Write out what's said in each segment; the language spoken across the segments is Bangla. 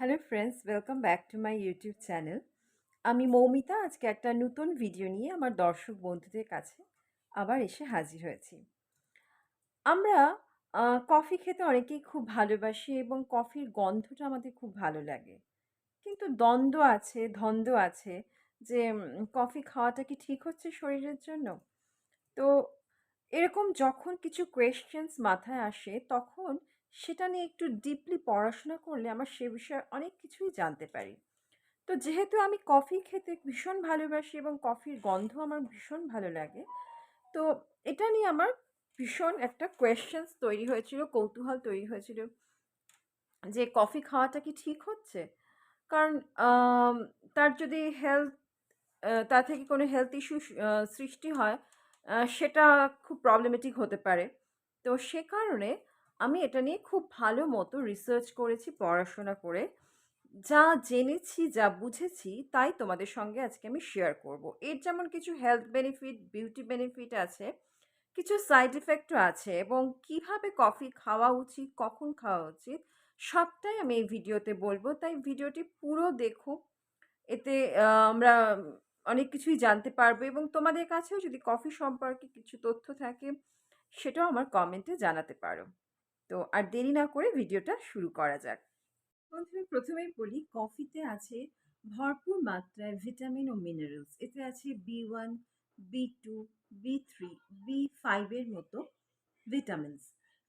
Hello friends welcome back to my YouTube channel আমি মৌমিতা আজকে একটা নতুন ভিডিও নিয়ে আমার দর্শক বন্ধুদের কাছে আবার এসে হাজির হয়েছি। আমরা কফি খেতে অনেকেই খুব ভালোবাসি এবং কফির গন্ধটা আমাদের খুব ভালো লাগে। কিন্তু দ্বন্দ্ব আছে ধন্দ্ব আছে যে কফি খাওয়াটা কি ঠিক হচ্ছে শরীরের জন্য? তো এরকম যখন কিছু কোয়েশ্চেন্স মাথায় আসে, তখন সেটা নিয়ে একটু ডিপলি পড়াশোনা করলে আমার সে বিষয়ে অনেক কিছুই জানতে পারি। তো যেহেতু আমি কফি খেতে ভীষণ ভালোবাসি এবং কফির গন্ধ আমার ভীষণ ভালো লাগে, তো এটা নিয়ে আমার ভীষণ একটা কোয়েশ্চেন্স তৈরি হয়েছিল, কৌতূহল তৈরি হয়েছিল যে কফি খাওয়াটা কি ঠিক হচ্ছে? কারণ তার যদি হেলথ তার থেকে কোনো হেলথ ইস্যু সৃষ্টি হয় সেটা খুব প্রবলেমেটিক হতে পারে। তো সে কারণে আমি এটা নিয়ে খুব ভালো মতো রিসার্চ করেছি, পড়াশোনা করে। যা জেনেছি, যা বুঝেছি, তাই তোমাদের সঙ্গে আজকে আমি শেয়ার করব। এর যেমন কিছু হেলথ বেনিফিট বিউটি বেনিফিট আছে, কিছু সাইড এফেক্টও আছে এবং কীভাবে কফি খাওয়া উচিত, কখন খাওয়া উচিত, সবটাই আমি এই ভিডিওতে বলব। তাই ভিডিওটি পুরো দেখো। এতে আমরা অনেক কিছুই জানতে পারব এবং তোমাদের কাছেও যদি কফি সম্পর্কে কিছু তথ্য থাকে, সেটাও আমার কমেন্টে জানাতে পারো। তো আর দেরি না করে ভিডিওটা শুরু করা যাক। বন্ধুরা প্রথমেই বলি, কফিতে আছে ভরপুর মাত্রায় ভিটামিন ও মিনারেলস এতে আছে B one B two B three B ফাইভের মতো ভিটামিনস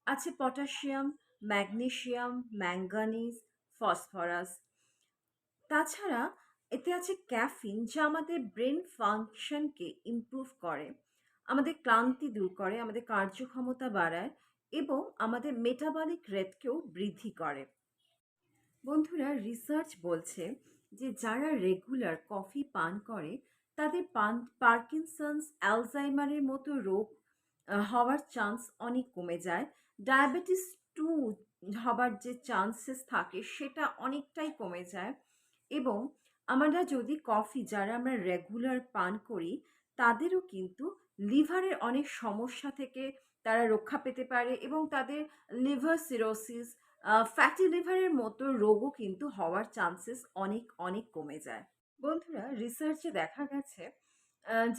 আছে পটাশিয়াম ম্যাগনেশিয়াম ম্যাঙ্গানিজ ফসফরাস তাছাড়া এতে আছে ক্যাফিন যা আমাদের ব্রেন ফাংশনকে ইমপ্রুভ করে। আমাদের ক্লান্তি দূর করে, আমাদের কার্যক্ষমতা বাড়ায়। এবং আমাদের মেটাবলিক রেটকেও বৃদ্ধি করে। বন্ধুরা রিসার্চ বলছে যে যারা রেগুলার কফি পান করে, তাদের পান পার্কিনসন্স অ্যালজাইমারের মতো রোগ হওয়ার চান্স অনেক কমে যায়। ডায়াবেটিস টু হবার যে চান্সেস থাকে, সেটা অনেকটাই কমে যায়। এবং আমরা যদি কফি যারা আমরা রেগুলার পান করি, তাদেরও কিন্তু লিভারের অনেক সমস্যা থেকে তারা রক্ষা পেতে পারে এবং তাদের লিভার সিরোসিস ফ্যাটি লিভারের মতো রোগও কিন্তু হওয়ার চান্সেস অনেক অনেক কমে যায়। বন্ধুরা রিসার্চে দেখা গেছে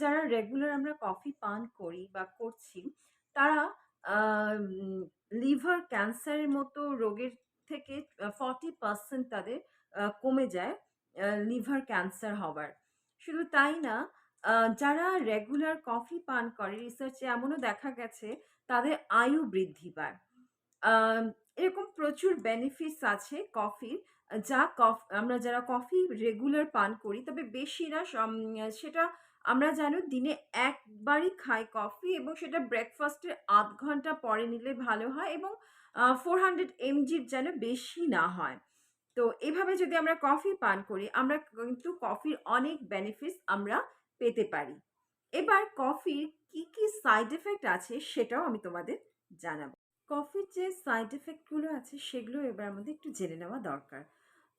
যারা রেগুলার আমরা কফি পান করি বা করছি, তারা লিভার ক্যান্সারের মতো রোগের থেকে ফর্টি পার্সেন্ট তাদের কমে যায় লিভার ক্যান্সার হবার শুধু তাই না যারা রেগুলার কফি পান করে রিসার্চে এমনও দেখা গেছে, তাদের আয়ু বৃদ্ধি পায়। এরকম প্রচুর বেনিফিটস আছে কফির যা কফ, আমরা যারা কফি রেগুলার পান করি, তবে বেশি না সেটা আমরা জানো দিনে একবারই খাই কফি এবং সেটা ব্রেকফাস্টের আধ ঘণ্টা পরে নিলে ভালো হয় এবং ফোর হান্ড্রেড এমজির যেন বেশি না হয়। তো এভাবে যদি আমরা কফি পান করি, আমরা কিন্তু কফির অনেক বেনিফিটস আমরা পেতে পারি। এবার কফির কি কি সাইড এফেক্ট আছে সেটাও আমি তোমাদের জানাব। কফির যে সাইড এফেক্টগুলো আছে সেগুলো এবার আমাদের একটু জেনে নেওয়া দরকার।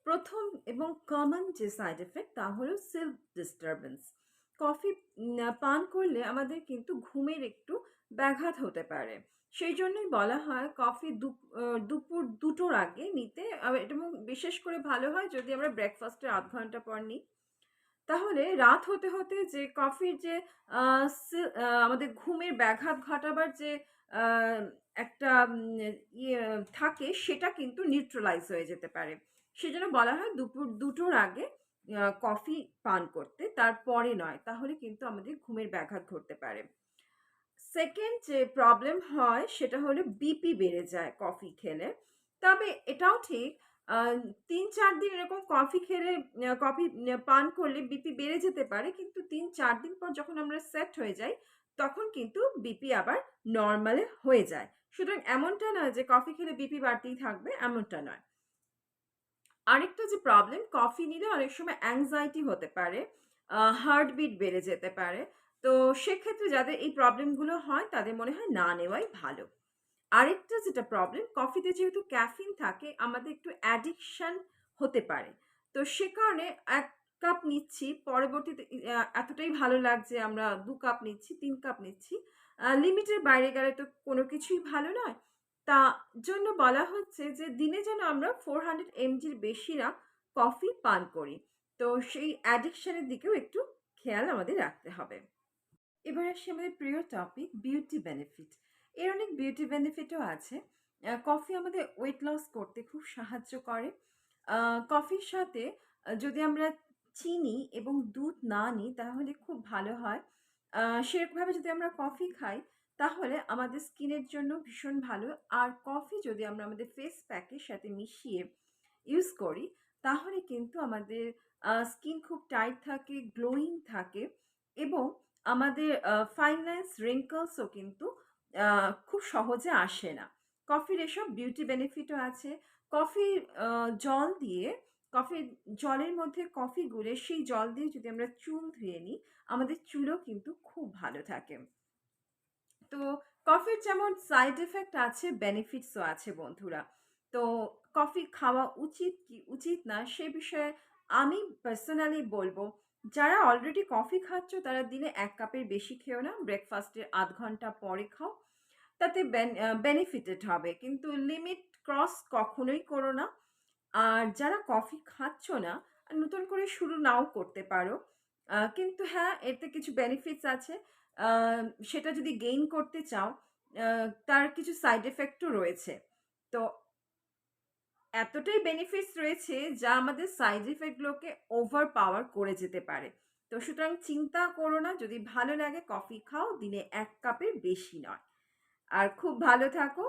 প্রথম এবং কমন যে সাইড এফেক্ট তা হলো সেলফ ডিস্টারবেন্স কফি পান করলে আমাদের কিন্তু ঘুমের একটু ব্যাঘাত হতে পারে। সেই জন্যই বলা হয় কফি দুপ- দুপুর দুটোর আগে নিতে এবং বিশেষ করে ভালো হয় যদি আমরা ব্রেকফাস্টের আধ ঘণ্টা পর নিই। তাহলে রাত হতে হতে যে কফির যে আমাদের ঘুমের ব্যাঘাত ঘটাবার যে একটা ইয়ে থাকে সেটা কিন্তু নিউট্রালাইজ হয়ে যেতে পারে। সেজন্য বলা হয় দুপুর, দুটোর আগে কফি পান করতে, তারপরে নয়, তাহলে কিন্তু আমাদের ঘুমের ব্যাঘাত ঘটতে পারে। সেকেন্ড যে প্রবলেম হয়, সেটা হলো বিপি বেড়ে যায় কফি খেলে। তবে এটাও ঠিক তিন, চার দিন এরকম কফি খেলে কফি পান করলে বিপি বেড়ে যেতে পারে। কিন্তু তিন, চার দিন পর যখন আমরা সেট হয়ে যাই, তখন কিন্তু বিপি আবার নর্মালে হয়ে যায়। সুতরাং এমনটা নয় যে কফি খেলে বিপি বাড়তেই থাকবে, এমনটা নয়। আরেকটা যে প্রবলেম কফি নিলে অনেক সময় অ্যাংজাইটি হতে পারে হার্টবিট বেড়ে যেতে পারে। তো সেক্ষেত্রে যাদের এই প্রবলেমগুলো হয়, তাদের মনে হয় না নেওয়াই ভালো। আরেকটা যেটা প্রবলেম কফিতে যেহেতু ক্যাফিন থাকে, আমাদের একটু অ্যাডিকশান হতে পারে তো সে কারণে এক কাপ নিচ্ছি, পরবর্তীতে এতটাই ভালো লাগছে, আমরা দু কাপ নিচ্ছি, তিন কাপ নিচ্ছি লিমিটের বাইরে গেলে তো কোনো কিছুই ভালো নয় তা জন্য বলা হচ্ছে যে, দিনে যেন আমরা 400 এমজির বেশি না কফি পান করি। তো সেই অ্যাডিকশানের দিকেও একটু খেয়াল আমাদের রাখতে হবে। এবার আসি আমাদের প্রিয় টপিক বিউটি বেনিফিট। এর অনেক বিউটি বেনিফিটও আছে। কফি আমাদের ওয়েট লস করতে খুব সাহায্য করে। কফির সাথে যদি আমরা চিনি এবং দুধ না নিই তাহলে খুব ভালো হয়। সেরকমভাবে যদি আমরা কফি খাই তাহলে আমাদের স্কিনের জন্য ভীষণ ভালো। আর কফি যদি আমরা আমাদের ফেস প্যাকের সাথে মিশিয়ে ইউজ করি তাহলে কিন্তু আমাদের স্কিন খুব টাইট থাকে, গ্লোয়িং থাকে এবং আমাদের আ ফাইন লাইনস, wrinkles কিন্তু খুব সহজে আসে না। কফির এসব বিউটি বেনিফিটও আছে। কফির আ জল দিয়ে কফির জলের মধ্যে কফি গুলে সেই জল দিয়ে যদি আমরা চুল ধুয়ে নিই, আমাদের চুলও কিন্তু খুব ভালো থাকে। তো কফির যেমন সাইড এফেক্ট আছে, বেনিফিটসও আছে বন্ধুরা। তো কফি খাওয়া উচিত কি উচিত না সে বিষয়ে আমি পার্সোনালি বলব যারা অলরেডি কফি খাচ্ছ তারা দিনে এক কাপের বেশি খেও না। ব্রেকফাস্টের আধ ঘণ্টা পরে খাও। তাতে বেনিফিটেড হবে। কিন্তু লিমিট ক্রস কখনোই করো না। আর যারা কফি খাচ্ছ না, নতুন করে শুরু নাও করতে পারো। কিন্তু হ্যাঁ, এতে কিছু বেনিফিটস আছে। সেটা যদি গেইন করতে চাও, তার কিছু সাইড এফেক্টও রয়েছে। তো এতটাই বেনিফিটস রয়েছে যা আমাদের সাইড এফেক্টগুলোকে ওভার পাওয়ার করে যেতে পারে। তো সুতরাং চিন্তা করো না, যদি ভালো লাগে কফি খাও, দিনে এক কাপের বেশি নয়। আর খুব ভালো থাকো।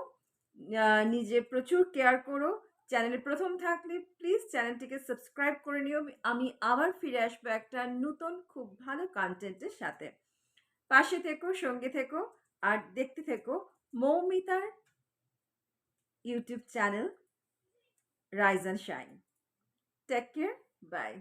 নিজে প্রচুর কেয়ার করো। চ্যানেলে প্রথম থাকলে প্লিজ চ্যানেলটিকে সাবস্ক্রাইব করে নিও। আমি আবার ফিরে আসব একটা নতুন খুব ভালো কন্টেন্টের সাথে। পাশে থেকো, সঙ্গে থেকো আর দেখতে থেকো মৌমিতার YouTube channel rise and shine. Take care, bye.